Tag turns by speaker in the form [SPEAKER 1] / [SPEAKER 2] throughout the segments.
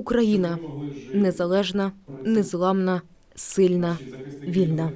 [SPEAKER 1] Україна незалежна, незламна, сильна, вільна.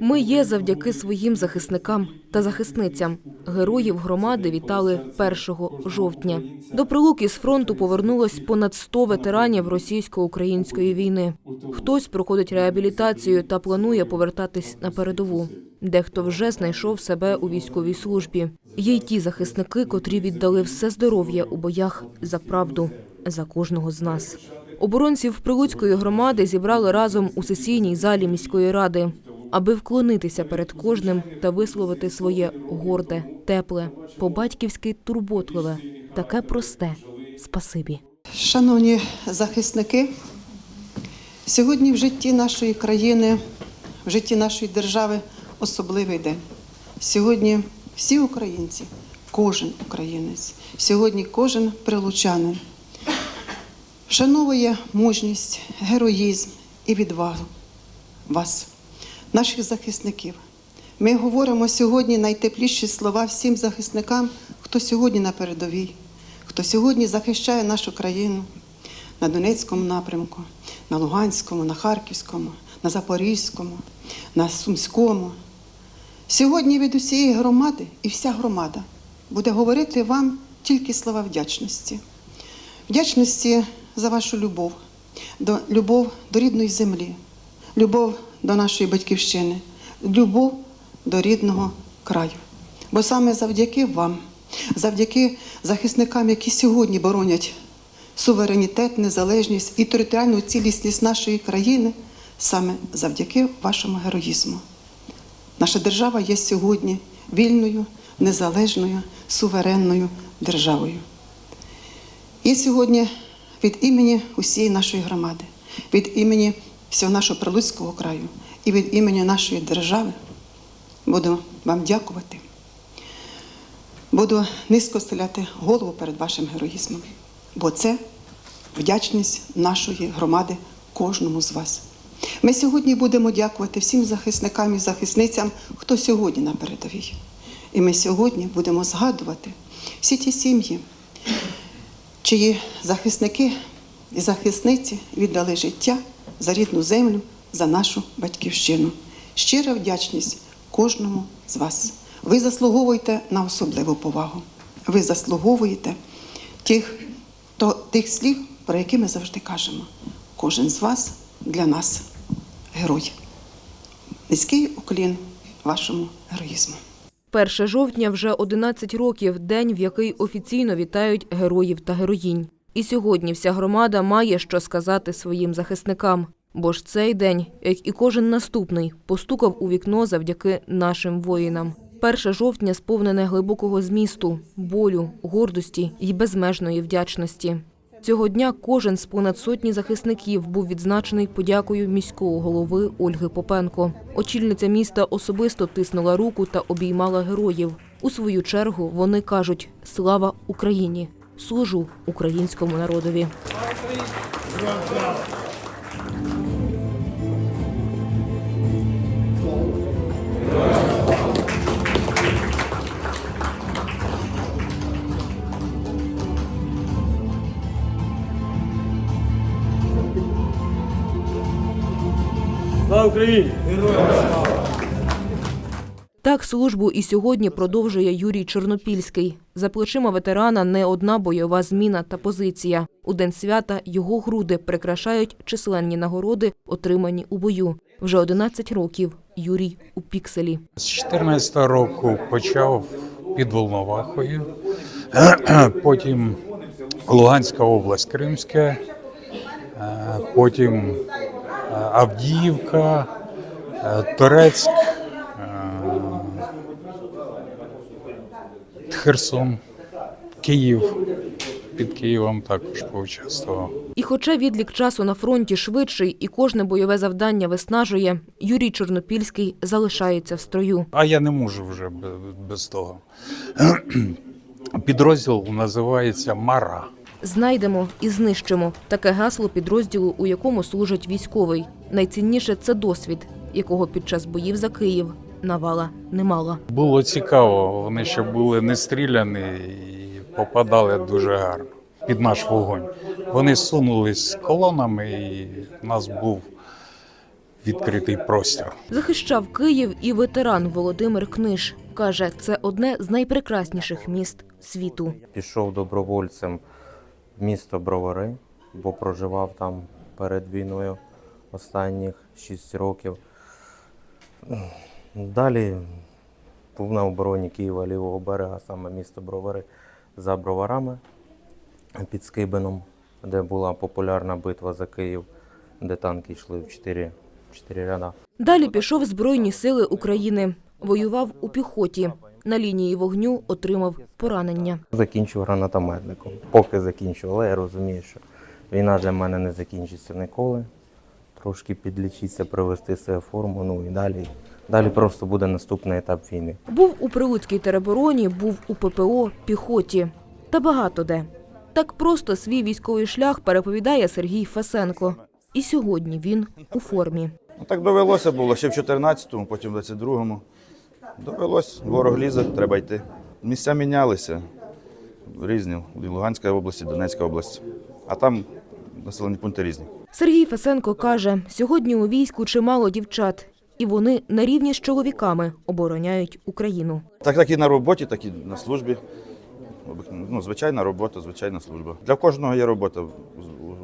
[SPEAKER 1] Ми є завдяки своїм захисникам та захисницям. Героїв громади вітали 1 жовтня. До Прилуки з фронту повернулось понад 100 ветеранів російсько-української війни. Хтось проходить реабілітацію та планує повертатись на передову. Дехто вже знайшов себе у військовій службі. Є й ті захисники, котрі віддали все здоров'я у боях за правду, за кожного з нас. Оборонців Прилуцької громади зібрали разом у сесійній залі міської ради, аби вклонитися перед кожним та висловити своє горде, тепле, по-батьківськи турботливе, таке просте спасибі.
[SPEAKER 2] Шановні захисники, сьогодні в житті нашої країни, в житті нашої держави особливий день. Сьогодні всі українці, кожен українець, сьогодні кожен прилучанин вшановує мужність, героїзм і відвагу вас, наших захисників. Ми говоримо сьогодні найтепліші слова всім захисникам, хто сьогодні на передовій, хто сьогодні захищає нашу країну на Донецькому напрямку, на Луганському, на Харківському, на Запорізькому, на Сумському. Сьогодні від усієї громади і вся громада буде говорити вам тільки слова вдячності. Вдячності за вашу любов, до, любов до рідної землі, любов до нашої батьківщини, любов до рідного краю. Бо саме завдяки вам, завдяки захисникам, які сьогодні боронять суверенітет, незалежність і територіальну цілісність нашої країни, саме завдяки вашому героїзму. Наша держава є сьогодні вільною, незалежною, суверенною державою. І сьогодні від імені усієї нашої громади, від імені всього нашого Прилуцького краю і від імені нашої держави буду вам дякувати. Буду низько стріляти голову перед вашим героїзмом, бо це вдячність нашої громади кожному з вас. Ми сьогодні будемо дякувати всім захисникам і захисницям, хто сьогодні на передовій. І ми сьогодні будемо згадувати всі ті сім'ї, чиї захисники і захисниці віддали життя за рідну землю, за нашу батьківщину. Щира вдячність кожному з вас. Ви заслуговуєте на особливу повагу. Ви заслуговуєте тих, то, тих слів, про які ми завжди кажемо. Кожен з вас для нас герой. Низький уклін вашому героїзму.
[SPEAKER 1] 1 жовтня вже 11 років, день, в який офіційно вітають героїв та героїнь. І сьогодні вся громада має що сказати своїм захисникам. Бо ж цей день, як і кожен наступний, постукав у вікно завдяки нашим воїнам. 1 жовтня сповнене глибокого змісту, болю, гордості і безмежної вдячності. Цього дня кожен з понад сотні захисників був відзначений подякою міського голови Ольги Попенко. Очільниця міста особисто тиснула руку та обіймала героїв. У свою чергу вони кажуть Слава Україні! Служу українському народові.
[SPEAKER 3] Слава
[SPEAKER 1] Так службу і сьогодні продовжує Юрій Чорнопільський. За плечима ветерана не одна бойова зміна та позиція. У день свята його груди прикрашають численні нагороди, отримані у бою. Вже 11 років Юрій у пікселі.
[SPEAKER 4] З 14 року почав під Волновахою, потім Луганська область Кримська, е, потім Авдіївка, е, Торецьк, е, Херсон, Київ. Під Києвом також поучаствував.
[SPEAKER 1] І хоча відлік часу на фронті швидший і кожне бойове завдання виснажує, Юрій Чорнопільський залишається в строю.
[SPEAKER 4] А я не можу вже без того. Підрозділ називається Мара.
[SPEAKER 1] Знайдемо і знищимо таке гасло підрозділу, у якому служить військовий. Найцінніше це досвід, якого під час боїв за Київ навала немало.
[SPEAKER 4] Було цікаво, вони ще були не стріляні і попадали дуже гарно. під наш вогонь. Вони сунулись колонами, і в нас був відкритий простір.
[SPEAKER 1] Захищав Київ і ветеран Володимир Книж. Каже, це одне з найпрекрасніших міст світу.
[SPEAKER 5] Пішов добровольцем місто Бровари, бо проживав там перед війною останніх 6 років. Далі був на обороні Києва лівого берега, саме місто Бровари за броварами під Скибином, де була популярна битва за Київ, де танки йшли в 4, 4 ряда.
[SPEAKER 1] Далі пішов Збройні сили України. Воював у піхоті. На лінії вогню отримав поранення.
[SPEAKER 5] Закінчив гранатометником. Поки закінчив, але я розумію, що війна для мене не закінчиться ніколи. Трошки підлічитися, привести себе в форму, ну і далі. Далі просто буде наступний етап війни.
[SPEAKER 1] Був у Прилуцькій теробороні, був у ППО, піхоті. Та багато де. Так просто свій військовий шлях переповідає Сергій Фасенко. І сьогодні він у формі.
[SPEAKER 6] Ну, так довелося було ще в 14-му, потім в 22-му. Довелось, ворог лізе, треба йти. Місця мінялися різні. В Луганській області, Донецька область. А там населені пункти різні.
[SPEAKER 1] Сергій Фасенко каже, сьогодні у війську чимало дівчат, і вони на рівні з чоловіками обороняють Україну.
[SPEAKER 6] Так, так і на роботі, так і на службі. Ну, звичайна робота, звичайна служба. Для кожного є робота в-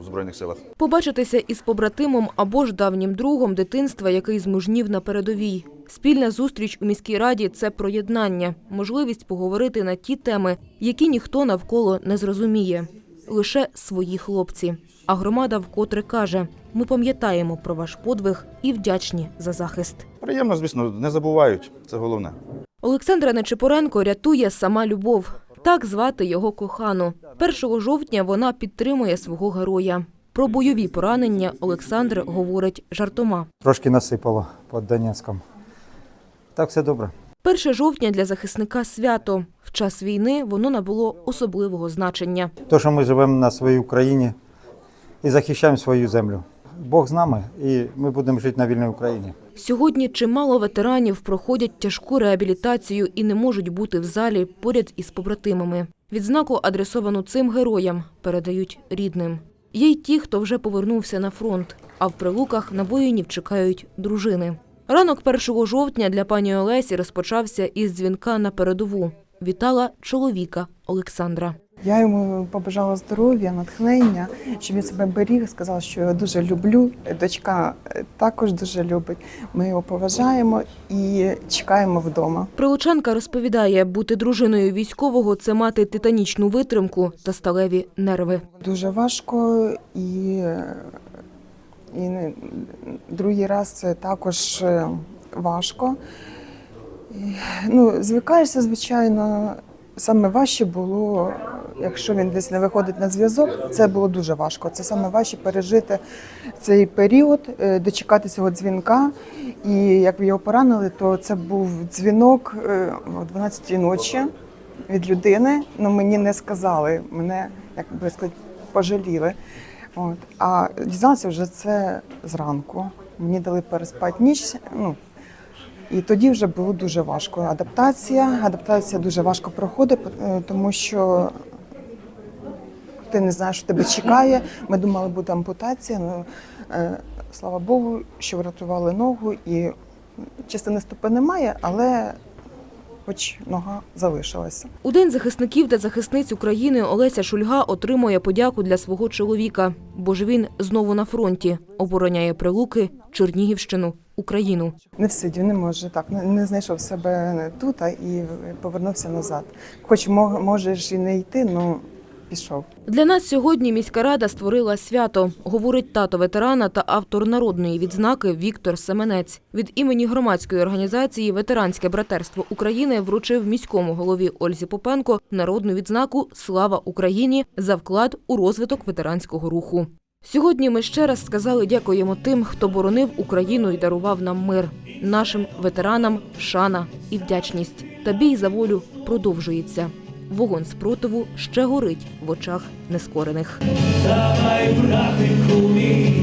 [SPEAKER 6] у Збройних силах.
[SPEAKER 1] Побачитися із побратимом або ж давнім другом дитинства, який змужнів на передовій. Спільна зустріч у міській раді це проєднання, можливість поговорити на ті теми, які ніхто навколо не зрозуміє. Лише свої хлопці. А громада вкотре каже: ми пам'ятаємо про ваш подвиг і вдячні за захист.
[SPEAKER 6] Приємно, звісно, не забувають. Це головне.
[SPEAKER 1] Олександра Нечипоренко рятує сама любов. Так звати його кохану. 1 жовтня вона підтримує свого героя. Про бойові поранення Олександр говорить жартома.
[SPEAKER 7] Трошки насипало під Донецьком. Так все добре.
[SPEAKER 1] 1 жовтня для захисника свято. В час війни воно набуло особливого значення.
[SPEAKER 7] То, що ми живемо на своїй Україні і захищаємо свою землю. Бог з нами, і ми будемо жити на вільній Україні.
[SPEAKER 1] Сьогодні чимало ветеранів проходять тяжку реабілітацію і не можуть бути в залі поряд із побратимами. Відзнаку, адресовану цим героям, передають рідним. Є й ті, хто вже повернувся на фронт, а в прилуках на воїнів чекають дружини. Ранок 1 жовтня для пані Олесі розпочався із дзвінка на передову. Вітала чоловіка Олександра.
[SPEAKER 8] Я йому побажала здоров'я, натхнення, щоб він себе беріг, сказав, що його дуже люблю. Дочка е, також дуже любить. Ми його поважаємо і чекаємо вдома.
[SPEAKER 1] Прилучанка розповідає, бути дружиною військового це мати титанічну витримку та сталеві нерви.
[SPEAKER 8] Дуже важко і, е, і другий раз це також е, важко. Ну, звикаєшся, звичайно. Саме важче було, якщо він десь не виходить на зв'язок, це було дуже важко. Це саме важче пережити цей період, е, дочекатися його дзвінка. І як його поранили, то це був дзвінок е, о 12 ночі від людини. Ну мені не сказали, мене як би сказати, пожаліли. От. А дізналася вже це зранку. Мені дали переспати ніч. Ну, і тоді вже було дуже важко. Адаптація. Адаптація дуже важко проходить, е, тому що ти не знаєш, що тебе чекає. Ми думали, буде ампутація. Ну, е, слава Богу, що врятували ногу і частини стопи немає, але хоч нога залишилася.
[SPEAKER 1] У День захисників та захисниць України Олеся Шульга отримує подяку для свого чоловіка, бо ж він знову на фронті, обороняє Прилуки, Чернігівщину, Україну.
[SPEAKER 8] Не всидів, не може так, не, знайшов себе тут і повернувся назад. Хоч мо- можеш і не йти, ну пішов.
[SPEAKER 1] Для нас сьогодні міська рада створила свято, говорить тато ветерана та автор народної відзнаки Віктор Семенець. Від імені громадської організації Ветеранське братерство України вручив міському голові Ользі Попенко народну відзнаку Слава Україні за вклад у розвиток ветеранського руху. Сьогодні ми ще раз сказали дякуємо тим, хто боронив Україну і дарував нам мир. Нашим ветеранам шана і вдячність. Та бій за волю продовжується. Вогонь спротиву ще горить в очах нескорених.
[SPEAKER 3] Давай, братику мій,